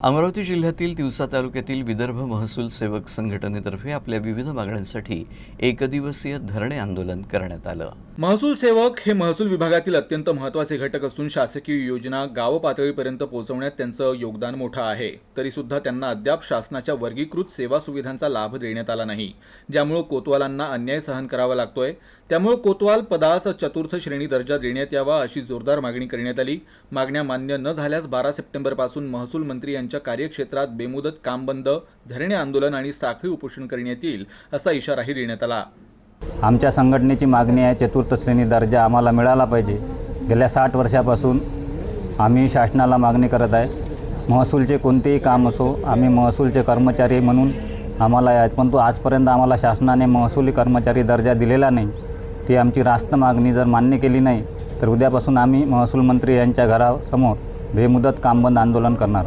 अमरावती जिल्ह्यातील तिवसा तालुक्यातील विदर्भ महसूल सेवक संघटनेतर्फे आपल्या विविध मागण्यांसाठी एकदिवसीय धरणे आंदोलन करण्यात आलं. महसूल सेवक हे महसूल विभागातील अत्यंत महत्त्वाचे घटक असून शासकीय योजना गाव पातळीपर्यंत पोहोचवण्यात त्यांचं योगदान मोठं आहे. तरी सुद्धा त्यांना अद्याप शासनाच्या वर्गीकृत सेवा सुविधांचा लाभ देण्यात आला नाही. ज्यामुळे कोतवालांना अन्याय सहन करावा लागतोय. त्यामुळे कोतवाल पदास चतुर्थ श्रेणी दर्जा देण्यात यावा अशी जोरदार मागणी करण्यात आली. मागण्या मान्य न झाल्यास बारा सप्टेंबरपासून महसूल मंत्री यांच्या कार्यक्षेत्रात बेमुदत काम बंद धरणे आंदोलन आणि साखळी उपोषण करण्यात येईल असा इशाराही देण्यात आला. आमच्या संघटनेची मागणी आहे चतुर्थ श्रेणी दर्जा आम्हाला मिळाला पाहिजे. गेल्या साठ वर्षापासून आम्ही शासनाला मागणी करत आहे. महसूलचे कोणतेही काम असो आम्ही महसूलचे कर्मचारी म्हणून आम्हाला आहे परंतु आजपर्यंत आम्हाला शासनाने महसुली कर्मचारी दर्जा दिलेला नाही. ती आमची रास्त मागणी जर मान्य केली नाही तर उद्यापासून आम्ही महसूल मंत्री यांच्या घरासमोर बेमुदत कामबंद आंदोलन करणार.